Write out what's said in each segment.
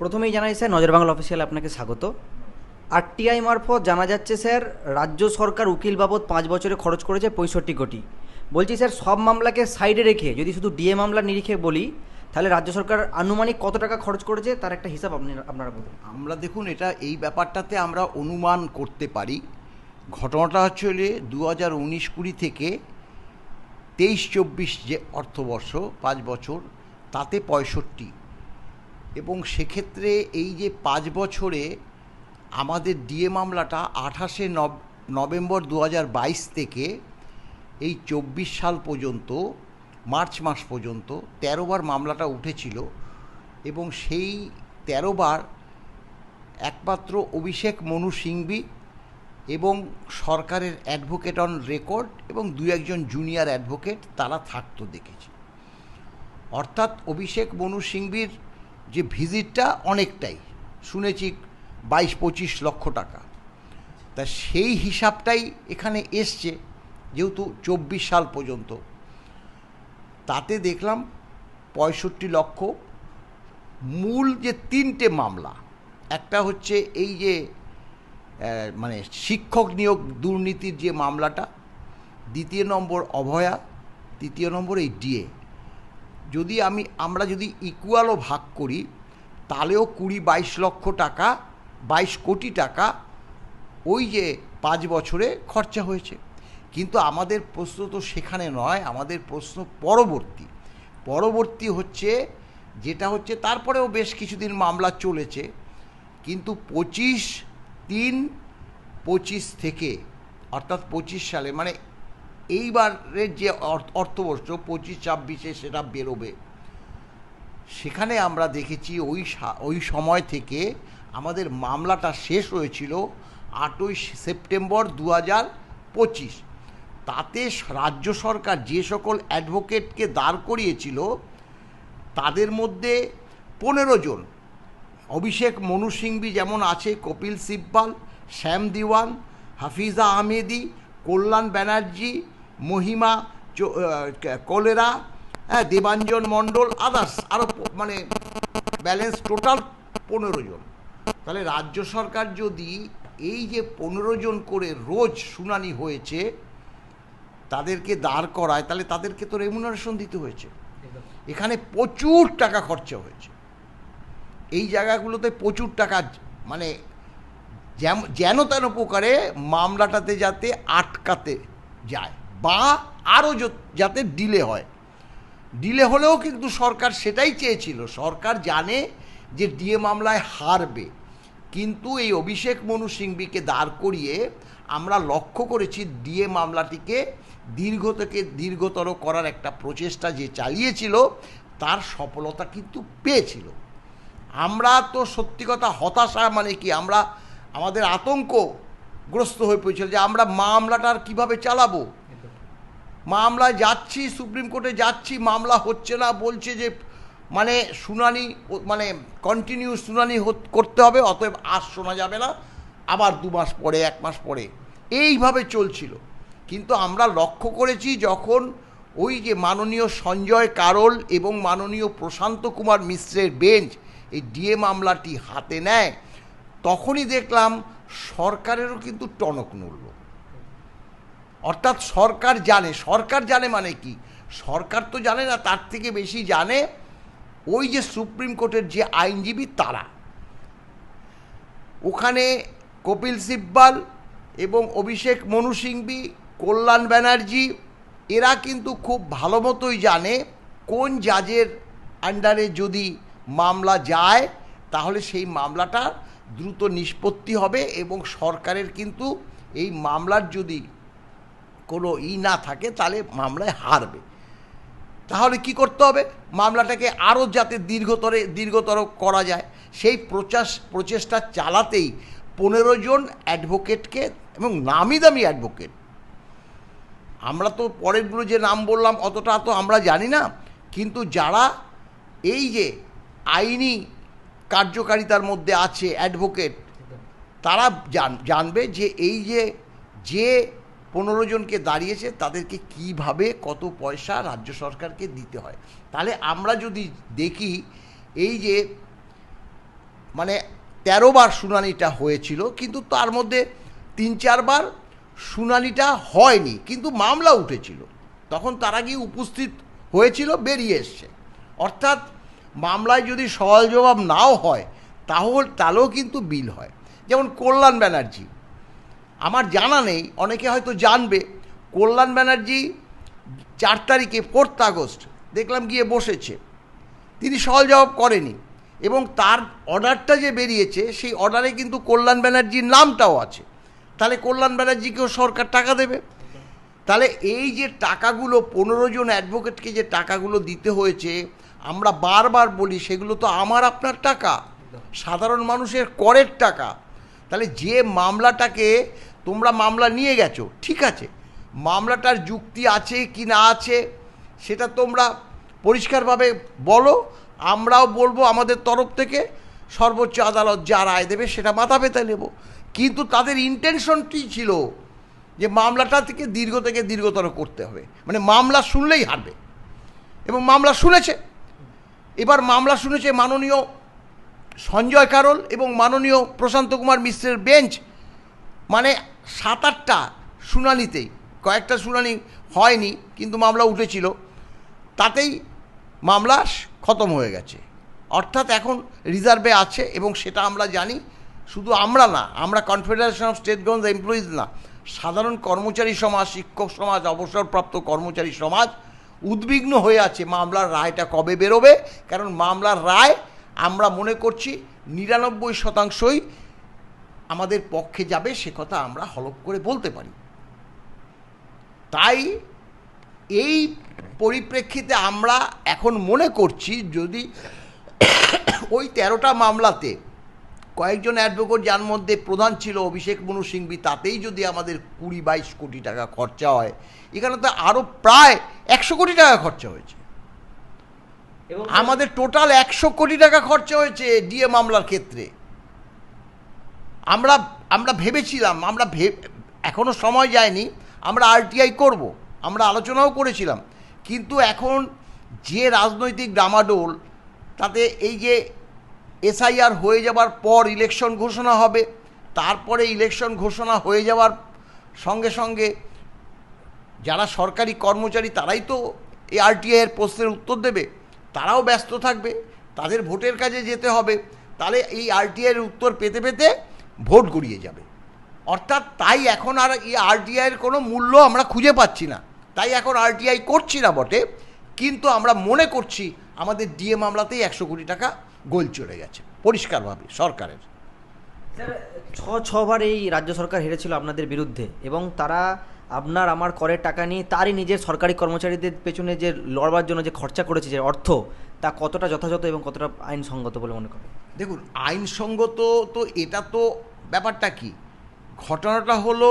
প্রথমেই জানাই স্যার নজর বাংলা অফিসিয়াল আপনাকে স্বাগত। আরটিআই মারফত জানা যাচ্ছে, স্যার, রাজ্য সরকার উকিল বাবদ পাঁচ বছরে খরচ করেছে পঁয়ষট্টি কোটি। বলছি, স্যার, সব মামলাকে সাইডে রেখে, যদি শুধু ডিএ মামলার নিরিখে বলি, তাহলে রাজ্য সরকার আনুমানিক কত টাকা খরচ করেছে, তার একটা হিসাব আপনি আপনারা বলুন। আমরা দেখুন, এটা এই ব্যাপারটাতে আমরা অনুমান করতে পারি। ঘটনাটা হচ্ছে দু হাজার উনিশ কুড়ি থেকে তেইশ চব্বিশ যে অর্থবর্ষ, পাঁচ বছর, তাতে পঁয়ষট্টি। এবং সেক্ষেত্রে এই যে পাঁচ বছরে আমাদের ডিএ মামলাটা আঠাশে নভ নভেম্বর দু বাইশ থেকে এই চব্বিশ সাল পর্যন্ত, মার্চ মাস পর্যন্ত তেরোবার মামলাটা উঠেছিল এবং সেই তেরোবার একমাত্র অভিষেক মনু সিংভি এবং সরকারের অ্যাডভোকেট অন রেকর্ড এবং দু একজন জুনিয়র অ্যাডভোকেট তারা থাকতো দেখেছি। অর্থাৎ অভিষেক মনু সিংভির যে ভিজিটটা অনেকটাই। শুনেছি বাইশ, পঁচিশ লক্ষ টাকা। তা সেই হিসাবটাই এখানে এসছে, যেহেতু চব্বিশ সাল পর্যন্ত। তাতে দেখলাম পঁয়ষট্টি লক্ষ। মূল যে তিনটে মামলা, একটা হচ্ছে এই যে মানে শিক্ষক নিয়োগ দুর্নীতির যে মামলাটা, দ্বিতীয় নম্বর অভয়া তৃতীয় নম্বর এই ডিএ। যদি আমি, আমরা যদি ইকুয়ালও ভাগ করি, তাহলেও কুড়ি বাইশ লক্ষ টাকা, বাইশ কোটি টাকা ওই যে পাঁচ বছরে খরচা হয়েছে। কিন্তু আমাদের প্রশ্ন তো সেখানে নয়, আমাদের প্রশ্ন পরবর্তী। পরবর্তী হচ্ছে, যেটা হচ্ছে তারপরেও বেশ কিছুদিন মামলা চলেছে, কিন্তু পঁচিশ তিন, পঁচিশ থেকে, অর্থাৎ পঁচিশ সালে মানে এইবারের যে অর্থ- অর্থবর্ষ পঁচিশ, ছাব্বিশে সেটা বেরোবে। সেখানে আমরা দেখেছি ওই ওই সময় থেকে আমাদের মামলাটা শেষ হয়েছিল আটই সেপ্টেম্বর দু হাজার পঁচিশ। তাতে রাজ্য সরকার যে সকল অ্যাডভোকেটকে দাঁড় করিয়েছিল, তাদের মধ্যে পনেরো জন, অভিষেক মনু সিংভি যেমন আছে, কপিল সিব্বাল, শ্যাম দিওয়ান, হাফিজা আহমেদি, কল্যাণ ব্যানার্জি মহিমা কলেরা হ্যাঁ দেবাঞ্জন মণ্ডল আদার্স আরও মানে ব্যালেন্স টোটাল পনেরো জন। তাহলে রাজ্য সরকার যদি এই যে পনেরো জন করে রোজ শুনানি হয়েছে, তাদেরকে দাঁড় করায়, তাহলে তাদেরকে তো রেমুনারেশন দিতে হয়েছে। এখানে প্রচুর টাকা খরচা হয়েছে। এই জায়গাগুলোতে প্রচুর টাকা মানে যেন তেন প্রকারে মামলাটাতে যাতে আটকাতে যায়। বা আরও যাতে ডিলে হয়। ডিলে হলেও কিন্তু সরকার সেটাই চেয়েছিল। সরকার জানে যে ডিএ মামলায় হারবে। কিন্তু এই অভিষেক মনু সিংভিকে দাঁড় করিয়ে আমরা লক্ষ্য করেছি ডিএ মামলাটিকে দীর্ঘ থেকে দীর্ঘতর করার একটা প্রচেষ্টা যে চালিয়েছিল, তার সফলতা কিন্তু পেয়েছিল। আমরা তো সত্যি কথা হতাশা মানে কি, আমরা, আমাদের আতঙ্কগ্রস্ত হয়ে পড়েছিল যে আমরা মামলাটা আর কীভাবে চালাবো? মামলায় যাচ্ছি, সুপ্রিম কোর্টে যাচ্ছি, মামলা হচ্ছে না, বলছে যে মানে শুনানি মানে কন্টিনিউ শুনানি করতে হবে, অতএব আর শোনা যাবে না। আবার দু মাস পরে, এক মাস পরে। এইভাবে চলছিল। কিন্তু আমরা লক্ষ্য করেছি যখন ওই যে মাননীয় সঞ্জয় কারল এবং মাননীয় প্রশান্ত কুমার মিশ্রের বেঞ্চ এই ডিএ মামলাটি হাতে নেয়, তখনই দেখলাম সরকারেরও কিন্তু টনক নড়ল। অর্থাৎ সরকার জানে। সরকার জানে মানে কি? সরকার তো জানে না, তার থেকে বেশি জানে ওই যে সুপ্রিম কোর্টের যে আইনজীবী তারা। ওখানে কপিল সিব্বাল এবং অভিষেক মনু সিংভি, কল্যাণ ব্যানার্জি, এরা কিন্তু খুব ভালো মতোই জানে কোন জাজের আন্ডারে যদি মামলা যায়, তাহলে সেই মামলাটা দ্রুত নিষ্পত্তি হবে এবং সরকারের কিন্তু এই মামলার যদি কোনো ই না থাকে, তাহলে মামলায় হারবে। তাহলে কি করতে হবে? মামলাটাকে আরও যাতে দীর্ঘতরে, দীর্ঘতর করা যায়, সেই প্রচাস, প্রচেষ্টা চালাতেই পনেরো জন অ্যাডভোকেটকে এবং নামি দামি অ্যাডভোকেট। আমরা তো পরেরগুলো যে নাম বললাম, অতটা তো আমরা জানি না, কিন্তু যারা এই যে আইনি কার্যকারিতার মধ্যে আছে অ্যাডভোকেট, তারা জান, জানবে যে এই যে যে পনেরো জনকে দাঁড়িয়েছে, তাদেরকে কীভাবে কত পয়সা রাজ্য সরকারকে দিতে হয়? তাহলে আমরা যদি দেখি, এই যে মানে তেরো বার শুনানিটা হয়েছিল, কিন্তু তার মধ্যে তিন চারবার শুনানিটা হয়নি, কিন্তু মামলা উঠেছিল। তখন তারা গিয়ে উপস্থিত হয়েছিল, বেরিয়ে এসছে। অর্থাৎ মামলায় যদি সওয়াল জবাব নাও হয়, তাহলে তাহলেও কিন্তু বিল হয়। যেমন কল্যাণ ব্যানার্জি আমার জানা নেই, অনেকে হয়তো জানবে। কল্যাণ ব্যানার্জি চার তারিখে ফোর্থ আগস্ট, দেখলাম গিয়ে বসেছে। তিনি সওয়াল জবাব করেনি এবং তার অর্ডারটা যে বেরিয়েছে, সেই অর্ডারে কিন্তু কল্যাণ ব্যানার্জির নামটাও আছে। তাহলে কল্যাণ ব্যানার্জিকেও সরকার টাকা দেবে। তাহলে এই যে টাকাগুলো, পনেরো জন অ্যাডভোকেটকে যে টাকাগুলো দিতে হয়েছে, আমরা বারবার বলি সেগুলো তো আমার আপনার টাকা। সাধারণ মানুষের করের টাকা। তাহলে যে মামলাটাকে তোমরা মামলা নিয়ে গেছো, ঠিক আছে। মামলাটার যুক্তি আছে কি না আছে, সেটা তোমরা পরিষ্কারভাবে বলো। আমরাও বলব আমাদের তরফ থেকে, সর্বোচ্চ আদালত যা রায় দেবে সেটা মাথা পেতে নেব। কিন্তু তাদের ইন্টেনশনটি ছিল যে মামলাটা থেকে দীর্ঘ থেকে দীর্ঘতর করতে হবে। মানে মামলা শুনলেই হারবে। এবং মামলা শুনেছে। এবার মামলা শুনেছে মাননীয় সঞ্জয় কারল এবং মাননীয় প্রশান্ত কুমার মিশ্রের বেঞ্চ। মানে সাত আটটা শুনানিতেই, কয়েকটা শুনানি হয়নি, কিন্তু মামলা উঠেছিল, তাতেই মামলা খতম হয়ে গেছে। অর্থাৎ এখন রিজার্ভে আছে এবং সেটা আমরা জানি, শুধু আমরা না, আমরা confederation of state government employees না, সাধারণ কর্মচারী সমাজ, শিক্ষক সমাজ, অবসরপ্রাপ্ত কর্মচারী সমাজ উদ্বিগ্ন হয়ে আছে মামলার রায়টা কবে বেরোবে, কারণ মামলার রায় আমরা মনে করছি নিরানব্বই শতাংশই আমাদের পক্ষে যাবে সে কথা আমরা হলপ করে বলতে পারি। তাই এই পরিপ্রেক্ষিতে আমরা এখন মনে করছি যদি ওই তেরোটা মামলাতে কয়েকজন অ্যাডভোকেট যার মধ্যে প্রধান ছিল অভিষেক মনু সিংভি তাতেই যদি আমাদের কুড়ি বাইশ কোটি টাকা খরচা হয় এখানে তো আরও প্রায় একশো কোটি টাকা খরচা হয়েছে। এবং আমাদের টোটাল একশো কোটি টাকা খরচা হয়েছে ডিএ মামলার ক্ষেত্রে। আমরা আমরা ভেবেছিলাম, আমরা ভে এখনও সময় যায়নি, আমরা আরটিআই করব, আমরা আলোচনাও করেছিলাম। কিন্তু এখন যে রাজনৈতিক ডামাডোল, তাতে এই যে এসআইআর হয়ে যাবার পর ইলেকশন ঘোষণা হবে, তারপরে ইলেকশন ঘোষণা হয়ে যাওয়ার সঙ্গে সঙ্গে যারা সরকারি কর্মচারী, তারাই তো এই আরটিআইয়ের প্রশ্নের উত্তর দেবে। তারাও ব্যস্ত থাকবে, তাদের ভোটের কাজে যেতে হবে। তাহলে এই আরটিআইয়ের উত্তর পেতে পেতে ভোট গড়িয়ে যাবে। অর্থাৎ তাই এখন আর এই আরটিআইয়ের কোনো মূল্য আমরা খুঁজে পাচ্ছি না। তাই এখন আরটিআই করছি না বটে কিন্তু আমরা মনে করছি আমাদের ডিএ মামলাতেই একশো কোটি টাকা গোল চলে গেছে পরিষ্কারভাবে সরকারের। ছ ছবার এই রাজ্য সরকার হেরেছিল আপনাদের বিরুদ্ধে এবং তারা আপনার আমার করের টাকা নিয়ে তারই নিজের সরকারি কর্মচারীদের পেছনে যে লড়বার জন্য যে খরচা করেছে যে অর্থ তা কতটা যথাযথ এবং কতটা আইনসঙ্গত বলে মনে করেন? দেখুন আইনসঙ্গত তো এটা তো ব্যাপারটা কি? ঘটনাটা হলো,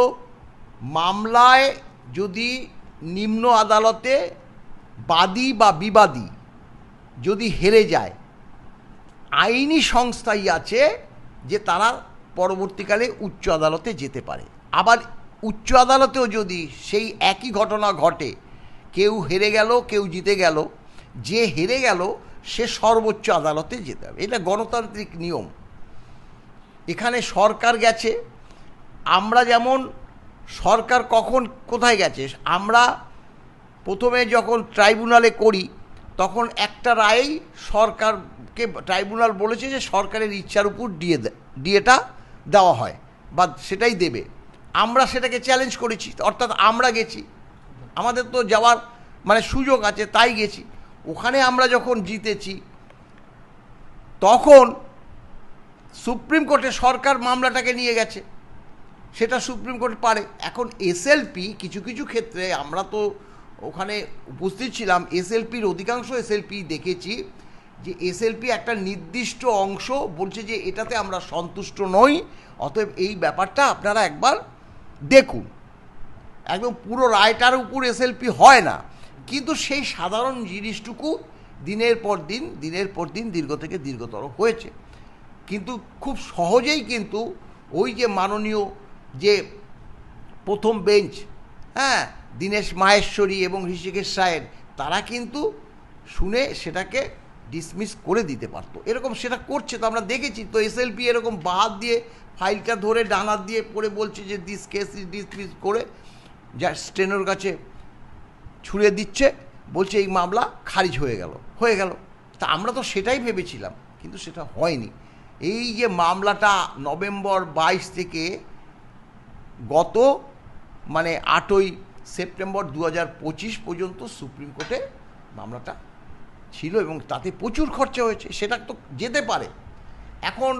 মামলায় যদি নিম্ন আদালতে বাদী বা বিবাদী যদি হেরে যায়, আইনি সংস্থাই আছে যে তারা পরবর্তীকালে উচ্চ আদালতে যেতে পারে। আবার উচ্চ আদালতেও যদি সেই একই ঘটনা ঘটে, কেউ হেরে গেল, কেউ জিতে গেল, যে হেরে গেল সে সর্বোচ্চ আদালতে যেতে হবে। এটা গণতান্ত্রিক নিয়ম। এখানে সরকার গেছে, আমরা যেমন সরকার কখন কোথায় গেছে, আমরা প্রথমে যখন ট্রাইব্যুনালে করি, তখন একটা রায়েই সরকারকে, ট্রাইব্যুনাল বলেছে যে সরকারের ইচ্ছার উপর ডিএ ডিএটা দেওয়া হয় বা সেটাই দেবে। আমরা সেটাকে চ্যালেঞ্জ করেছি, অর্থাৎ আমরা গেছি। আমাদের তো যাওয়ার মানে সুযোগ আছে, তাই গেছি। ওখানে আমরা যখন জিতেছি, তখন সুপ্রিম কোর্টে সরকার মামলাটাকে নিয়ে গেছে। সেটা সুপ্রিম কোর্ট পারে। এখন এসএলপি কিছু কিছু ক্ষেত্রে আমরা তো ওখানে উপস্থিত ছিলাম। এসএলপির অধিকাংশ এসএলপি দেখেছি যে এসএলপি একটা নির্দিষ্ট অংশ বলছে যে এটাতে আমরা সন্তুষ্ট নই। অতএব এই ব্যাপারটা আপনারা একবার দেখুন। একদম পুরো রায়টার উপর এসএলপি হয় না। কিন্তু সেই সাধারণ জিনিসটুকু দিনের পর দিন, দিনের পর দিন, দীর্ঘ থেকে দীর্ঘতর হয়েছে। কিন্তু খুব সহজেই কিন্তু ওই যে মাননীয় যে প্রথম বেঞ্চ হ্যাঁ দীনেশ মাহেশ্বরী এবং ঋষিকেশ রায়ের, তারা কিন্তু শুনে সেটাকে ডিসমিস করে দিতে পারতো। এরকম সেটা করছে, তো আমরা দেখেছি, তো এসএলপি এরকম বাদ দিয়ে ফাইলটা ধরে ডানার দিয়ে পড়ে বলছে যে দিস কেস ইজ ডিসমিস করে যা স্টেনোর কাছে ছুঁড়ে দিচ্ছে, বলছে এই মামলা খারিজ হয়ে গেল হয়ে গেল। তা আমরা তো সেটাই ভেবেছিলাম, কিন্তু সেটা হয়নি। এই যে মামলাটা নভেম্বর বাইশ থেকে গত মানে আটই সেপ্টেম্বর দু হাজার পঁচিশ পর্যন্ত সুপ্রিম কোর্টে মামলাটা ছিল এবং তাতে প্রচুর খরচা হয়েছে সেটা তো যেতে পারে। এখন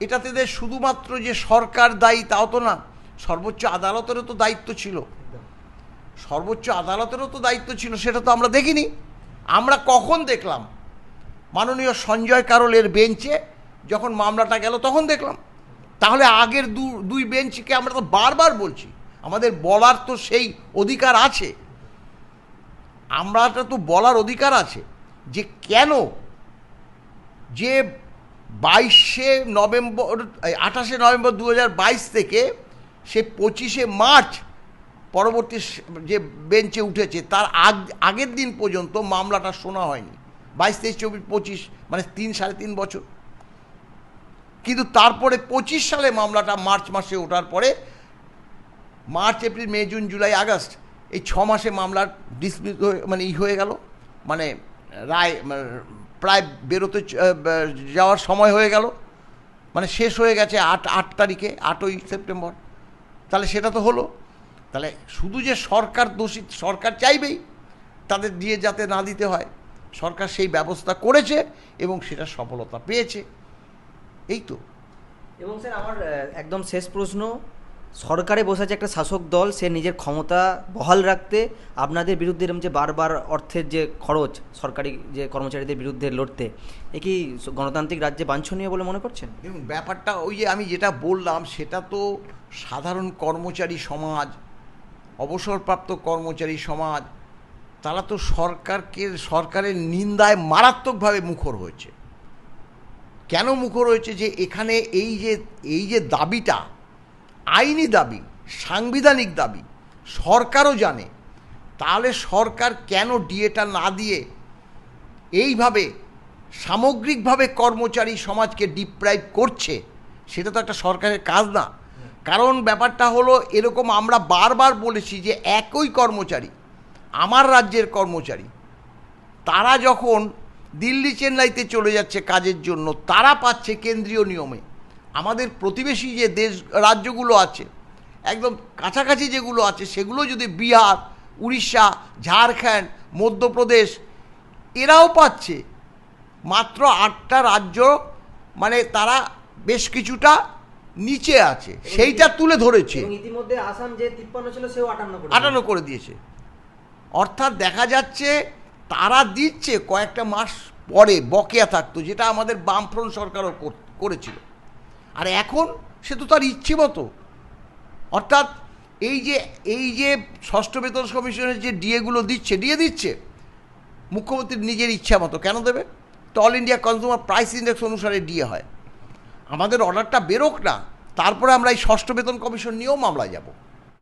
এটাতে যে শুধুমাত্র যে সরকার দায়ী তাও তো না সর্বোচ্চ আদালতেরও তো দায়িত্ব ছিল। সর্বোচ্চ আদালতেরও তো দায়িত্ব ছিল সেটা তো আমরা দেখিনি। আমরা কখন দেখলাম? মাননীয় সঞ্জয় কারোলের বেঞ্চে যখন মামলাটা গেল, তখন দেখলাম, তাহলে আগের দু, দুই বেঞ্চকে আমরা তো বারবার বলছি, আমাদের বলার তো সেই অধিকার আছে। আমরা তো বলার অধিকার আছে যে কেন যে বাইশে নভেম্বর আঠাশে নভেম্বর দু হাজার বাইশ থেকে সে পঁচিশে মার্চ পরবর্তী যে বেঞ্চে উঠেছে, তার আগ, আগের দিন পর্যন্ত মামলাটা শোনা হয়নি। বাইশ, তেইশ, চব্বিশ, পঁচিশ মানে তিন, সাড়ে তিন বছর। কিন্তু তারপরে পঁচিশ সালে মামলাটা মার্চ মাসে ওঠার পরে, March, April, May, June, July, August, এই ছ মাসে মামলার ডিসমিস মানে ই হয়ে গেল। মানে রায় প্রায় বেরোতে যাওয়ার সময় হয়ে গেল। মানে শেষ হয়ে গেছে আট আট তারিখে, আটই সেপ্টেম্বর। তাহলে সেটা তো হলো। তাহলে শুধু যে সরকার দোষী, সরকার চাইবেই তাদের দিয়ে যাতে না দিতে হয়, সরকার সেই ব্যবস্থা করেছে এবং সেটা সফলতা পেয়েছে। এই তো। এবং স্যার আমার একদম শেষ প্রশ্ন। সরকারে বসে আছে একটা শাসক দল সে নিজের ক্ষমতা বহাল রাখতে আপনাদের বিরুদ্ধে এরকম যে বারবার অর্থের যে খরচ সরকারি যে কর্মচারীদের বিরুদ্ধে লড়তে এ কি গণতান্ত্রিক রাজ্যে বাঞ্ছনীয় বলে মনে করছেন? দেখুন ব্যাপারটা ওই যে আমি যেটা বললাম সেটা তো সাধারণ কর্মচারী সমাজ অবসরপ্রাপ্ত কর্মচারী সমাজ তারা তো সরকারকে সরকারের নিন্দায় মারাত্মকভাবে মুখর হয়েছে। কেন মুখর হয়েছে যে এখানে এই যে এই যে দাবিটা, আইনি দাবি, সাংবিধানিক দাবি, সরকারও জানে, তাহলে সরকার কেন ডিএটা না দিয়ে এইভাবে সামগ্রিকভাবে কর্মচারী সমাজকে ডিপ্রাইভ করছে, সেটা তো একটা সরকারের কাজ না। কারণ ব্যাপারটা হলো এরকম আমরা বারবার বলেছি যে একই কর্মচারী, আমার রাজ্যের কর্মচারী, তারা যখন দিল্লি চেন্নাইতে চলে যাচ্ছে কাজের জন্য তারা পাচ্ছে কেন্দ্রীয় নিয়মে। আমাদের প্রতিবেশী যে দেশ রাজ্যগুলো আছে একদম কাছাকাছি যেগুলো আছে সেগুলো যদি বিহার উড়িষ্যা ঝাড়খণ্ড মধ্যপ্রদেশ এরাও পাচ্ছে। মাত্র আটটা রাজ্য মানে তারা বেশ কিছুটা নিচে আছে সেইটা তুলে ধরেছে। ইতিমধ্যে আসাম যে তিপ্পান্ন ছিল সেও আটান্ন করে আটানো করে দিয়েছে। অর্থাৎ দেখা যাচ্ছে তারা দিচ্ছে কয়েকটা মাস পরে বকেয়া থাকতো, যেটা আমাদের বামফ্রন্ট সরকারও করেছিল। আর এখন সে তো তার ইচ্ছে মতো। অর্থাৎ এই যে এই যে ষষ্ঠ বেতন কমিশনের যে ডিএগুলো দিচ্ছে, ডিএ দিচ্ছে, মুখ্যমন্ত্রীর নিজের ইচ্ছা মতো কেন দেবে? তো all India consumer price index অনুসারে ডিএ হয়। আমাদের অর্ডারটা বেরোক না, তারপরে আমরা এই ষষ্ঠ বেতন কমিশন নিয়েও মামলায় যাব।